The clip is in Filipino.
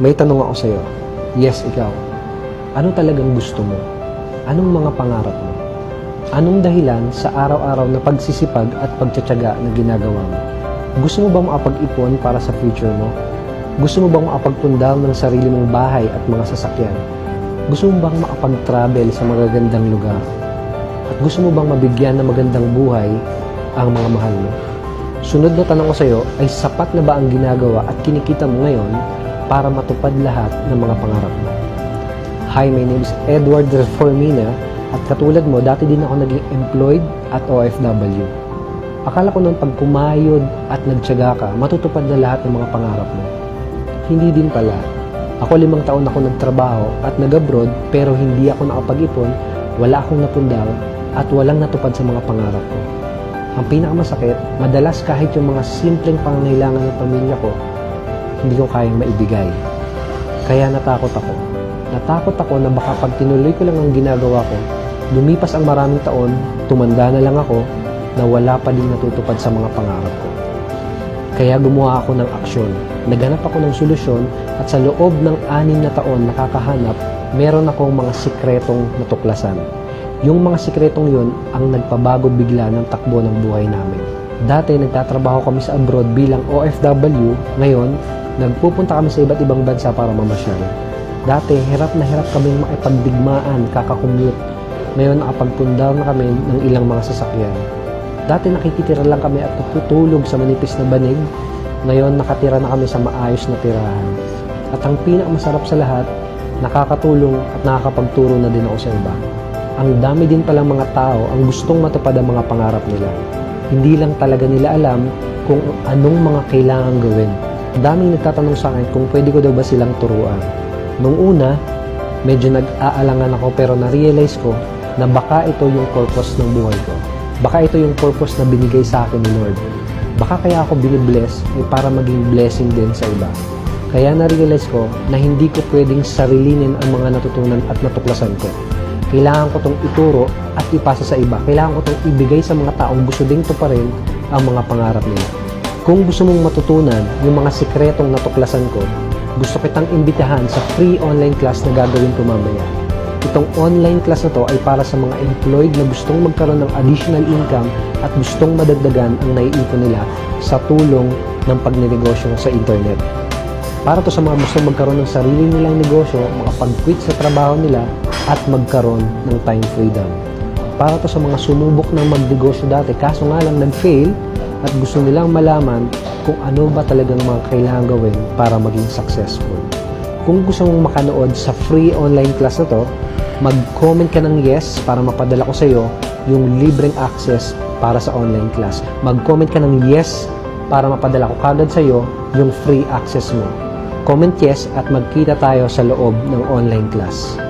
May tanong ako sa'yo. Yes, ikaw. Ano talagang gusto mo? Anong mga pangarap mo? Anong dahilan sa araw-araw na pagsisipag at pagtsatsaga na ginagawa mo? Gusto mo bang makapag-ipon para sa future mo? Gusto mo bang makapagpundal ng sarili mong bahay at mga sasakyan? Gusto mo bang makapag-travel sa magagandang lugar? At gusto mo bang mabigyan ng magandang buhay ang mga mahal mo? Sunod na tanong ko sa iyo ay sapat na ba ang ginagawa at kinikita mo ngayon para matupad lahat ng mga pangarap mo? Hi, my name is Edward Reformina at katulad mo, dati din ako naging employed at OFW. Akala ko noon pag kumayod at nagtyaga ka, matutupad na lahat ng mga pangarap mo. Hindi din pala. Ako limang taon ako nagtrabaho at nag-abroad pero hindi ako nakapag-ipon, wala akong napundal at walang natupad sa mga pangarap ko. Ang pinakamasakit, madalas kahit yung mga simpleng pangangailangan ng pamilya ko, hindi ko kayang maibigay. Kaya natakot ako. Natakot ako na baka pag tinuloy ko lang ang ginagawa ko, lumipas ang maraming taon, tumanda na lang ako, na wala pa din natutupad sa mga pangarap ko. Kaya gumawa ako ng aksyon. Naghanap ako ng solusyon at sa loob ng anim na taon nakakahanap, meron akong mga sikretong natuklasan. Yung mga sikretong yun ang nagpabago bigla ng takbo ng buhay namin. Dati nagtatrabaho kami sa abroad bilang OFW, ngayon nagpupunta kami sa iba't ibang bansa para mamasyal. Dati hirap na hirap kaming makipagdigmaan, kakakommute. Ngayon nakapagpundar na kami ng ilang mga sasakyan. Dati nakikitira lang kami at tutulog sa manipis na banig. Ngayon nakatira na kami sa maayos na tirahan. At ang pinakamasarap sa lahat, nakakatulong at nakakapagturo na din ako sa iba. Ang dami din palang mga tao ang gustong matupad ang mga pangarap nila. Hindi lang talaga nila alam kung anong mga kailangan gawin. Daming nagtatanong sa akin kung pwede ko daw ba silang turuan. Nung una, medyo nag-aalangan ako pero na-realize ko na baka ito yung purpose ng buhay ko. Baka ito yung purpose na binigay sa akin ni Lord. Baka kaya ako binibless ay para maging blessing din sa iba. Kaya na-realize ko na hindi ko pwedeng sarilinin ang mga natutunan at natuklasan ko. Kailangan ko itong ituro at ipasa sa iba. Kailangan ko itong ibigay sa mga taong gusto ding tuparin ang mga pangarap nila. Kung gusto mong matutunan yung mga sikretong natuklasan ko, gusto kitang imbitahan sa free online class na gagawin ko mamaya. Itong online class na to ay para sa mga employed na gustong magkaroon ng additional income at gustong madagdagan ang naiipon nila sa tulong ng pagnenegosyo sa internet. Para to sa mga gustong magkaroon ng sarili nilang negosyo, makapag-quit sa trabaho nila at magkaroon ng time freedom. Para to sa mga sumubok ng magnegosyo dati kaso nga lang nag-fail at gusto nilang malaman kung ano ba talagang mga kailangan gawin para maging successful. Kung gusto mong makanood sa free online class na to, mag-comment ka ng yes para mapadala ko sa iyo yung libreng access para sa online class. Mag-comment ka ng yes para mapadala ko kagad sa iyo yung free access mo. Comment yes at magkita tayo sa loob ng online class.